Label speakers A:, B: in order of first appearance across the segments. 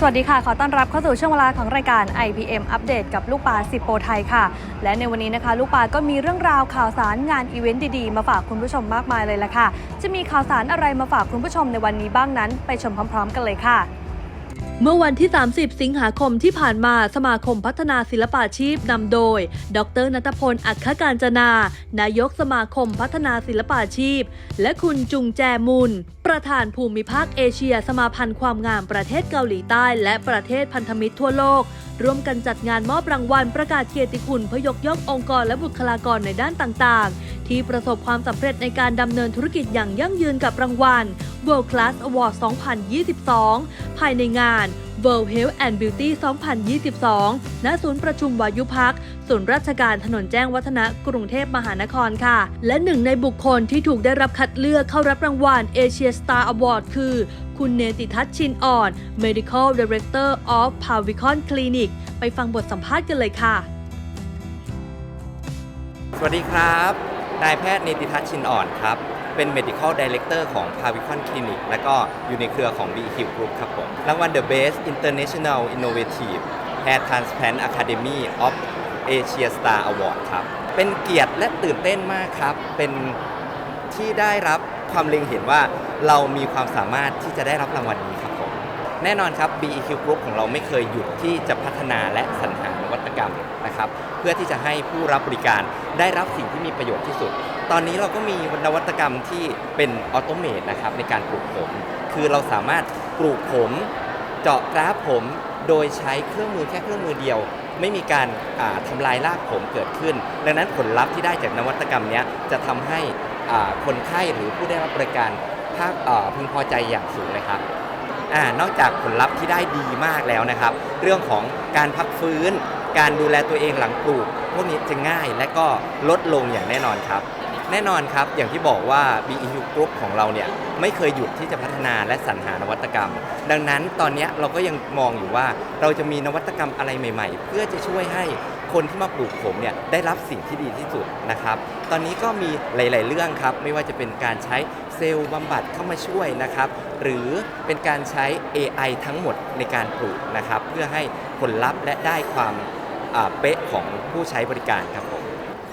A: สวัสดีค่ะ ขอต้อนรับเข้าสู่ช่วงเวลาของรายการ IPM อัปเดตกับลูกปลาสิบโปรไทยค่ะ และในวันนี้นะคะ ลูกปลาก็มีเรื่องราวข่าวสารงานอีเวนต์ดีๆ มาฝากคุณผู้ชมมากมายเลยละค่ะ จะมีข่าวสารอะไรมาฝากคุณผู้ชมในวันนี้บ้างนั้น ไปชมพร้อม ๆ กันเลยค่ะ เมื่อวันที่ 30 สิงหาคมที่ผ่านมาสมาคมพัฒนาศิลปาชีพนำโดย ดรนัทพล อัคคการจนา นายกสมาคมพัฒนาศิลปาชีพ และคุณจุงแจมุน ประธานภูมิภาคเอเชียสมาพันธ์ความงามประเทศเกาหลีใต้ และประเทศพันธมิตรทั่วโลก ร่วมกันจัดงานมอบรางวัลประกาศเกียรติคุณเพื่อยกย่ององค์กรและบุคลากรในด้านต่างๆ ที่ประสบความสำเร็จในการดำเนินธุรกิจอย่างยั่งยืนกับรางวัล World Class Award 2022 ภายในงาน World Health and Beauty 2022 ณ ศูนย์ประชุมวายุพักศูนย์ราชการถนนแจ้งวัฒนะกรุงเทพมหานครค่ะ และหนึ่งในบุคคลที่ถูกได้รับคัดเลือกเข้ารับรางวัล Asia Star Award คือ คุณเนติทัศน์ชินอ่อน Medical Director of Pavicon Clinic ไปฟังบทสัมภาษณ์กันเลยค่ะ
B: สวัสดีครับ นายแพทย์เนติทัศน์ชินอ่อนครับ เป็น medical director ของ Pavicon Clinic และก็อยู่ในเครือของ BQ Group ครับผมรางวัล The Best International Innovative Hair Transplant Academy of Asia Star Award ครับ เป็นเกียรติและตื่นเต้นมากครับ เป็นที่ได้รับความเล็งเห็นว่าเรามีความสามารถที่จะได้รับรางวัลนี้ครับผม แน่นอนครับ BEQ Group ของเราไม่เคยหยุดที่จะพัฒนาและสรรหานวัตกรรมนะครับ เพื่อที่จะให้ผู้รับบริการได้รับสิ่งที่มีประโยชน์ที่สุด ตอนนี้เราก็มีนวัตกรรมที่เป็นออโตเมตนะครับในการปลูกผม คือเราสามารถปลูกผมเจาะกราฟผมโดยใช้เครื่องมือแค่เครื่องมือเดียว ไม่มีการาทำลายรากผมเกิดขึ้น ดังนั้นผลลัพธ์ที่ได้จากนวัตกรรมนี้จะทำให้คนไข้หรือผู้ได้รับบริการภาคพึงพอใจอย่างสูงเลยครับอนอกจากผลลัพธ์ที่ได้ดีมากแล้วนะครับ เรื่องของการพักฟื้น การดูแลตัวเองหลังปลูกพวกนี้จะง่ายและก็ลดลงอย่างแน่นอนครับ แน่นอนครับ อย่างที่บอกว่า BEU Group ของเราเนี่ยไม่เคยหยุดที่จะพัฒนาและสรรหานวัตกรรม ดังนั้นตอนนี้เราก็ยังมองอยู่ว่าเราจะมีนวัตกรรมอะไรใหม่ ๆ เพื่อจะช่วยให้คนที่มาปลูกผมเนี่ยได้รับสิ่งที่ดีที่สุดนะครับ ตอนนี้ก็มีหลาย ๆ เรื่องครับ ไม่ว่าจะเป็นการใช้เซลล์บำบัดเข้ามาช่วยนะครับ หรือเป็นการใช้ AI ทั้งหมดในการปลูกนะครับ เพื่อให้ผลลัพธ์และได้ความเป๊ะของผู้ใช้บริการครับผ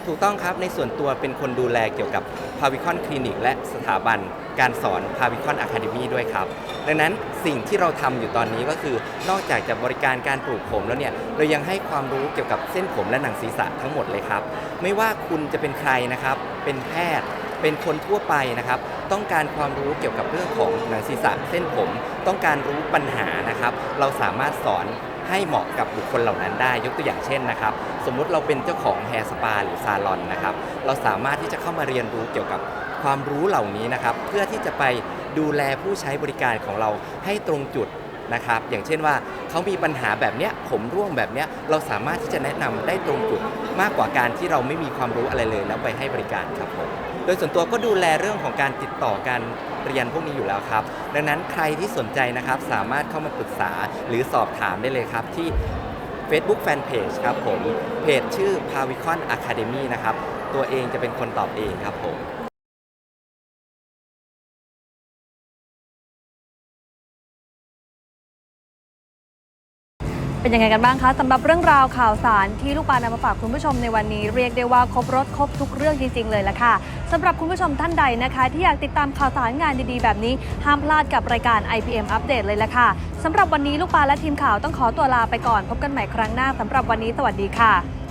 B: ถูกต้องครับในส่วนตัวเป็นคนดูแลเกี่ยวกับ p a v i c o n Clinic และสถาบันการสอน p a v i c o n Academy ด้วยครับ ดังนั้นสิ่งที่เราทำอยู่ตอนนี้ก็คือนอกจากจะบริการการปลูกผมแล้วเนี่ยเรายังให้ความรู้เกี่ยวกับเส้นผมและหนังศีรษะทั้งหมดเลยครับ ไม่ว่าคุณจะเป็นใครนะครับ เป็นแพทย์เป็นคนทั่วไปนะครับ ต้องการความรู้เกี่ยวกับเรื่องของหนังศีรษะเส้นผม ต้องการรู้ปัญหานะครับ เราสามารถสอน ให้เหมาะกับบุคคลเหล่านั้นได้ ยกตัวอย่างเช่นนะครับ สมมุติเราเป็นเจ้าของแฮร์สปาหรือซาลอนนะครับ เราสามารถที่จะเข้ามาเรียนรู้เกี่ยวกับความรู้เหล่านี้นะครับ เพื่อที่จะไปดูแลผู้ใช้บริการของเราให้ตรงจุดนะครับ อย่างเช่นว่าเขามีปัญหาแบบเนี้ยผมร่วงแบบเนี้ยเราสามารถที่จะแนะนำได้ตรงจุดมากกว่าการที่เราไม่มีความรู้อะไรเลยแล้วไปให้บริการครับผม โดยส่วนตัวก็ดูแลเรื่องของการติดต่อการเรียนพวกนี้อยู่แล้วครับ ดังนั้นใครที่สนใจนะครับสามารถเข้ามาปรึกษาหรือสอบถามได้เลยครับที่ Facebook Fanpage ครับผม เพจชื่อ Pavicon Academy นะครับ ตัวเองจะเป็นคนตอบเองครับผม
A: เป็นยังไงกันบ้างคะสำหรับเรื่องราวข่าวสารที่ลูกปลานำมาฝากคุณผู้ชมในวันนี้ เรียกได้ว่าครบรถครบทุกเรื่องจริงๆเลยละค่ะ สำหรับคุณผู้ชมท่านใดนะคะ ที่อยากติดตามข่าวสารงานดีๆ แบบนี้ ห้ามพลาดกับรายการ IPM อัปเดตเลยละค่ะสำหรับวันนี้ลูกปลาและทีมข่าวต้องขอตัวลาไปก่อน พบกันใหม่ครั้งหน้าสำหรับวันนี้สวัสดีค่ะ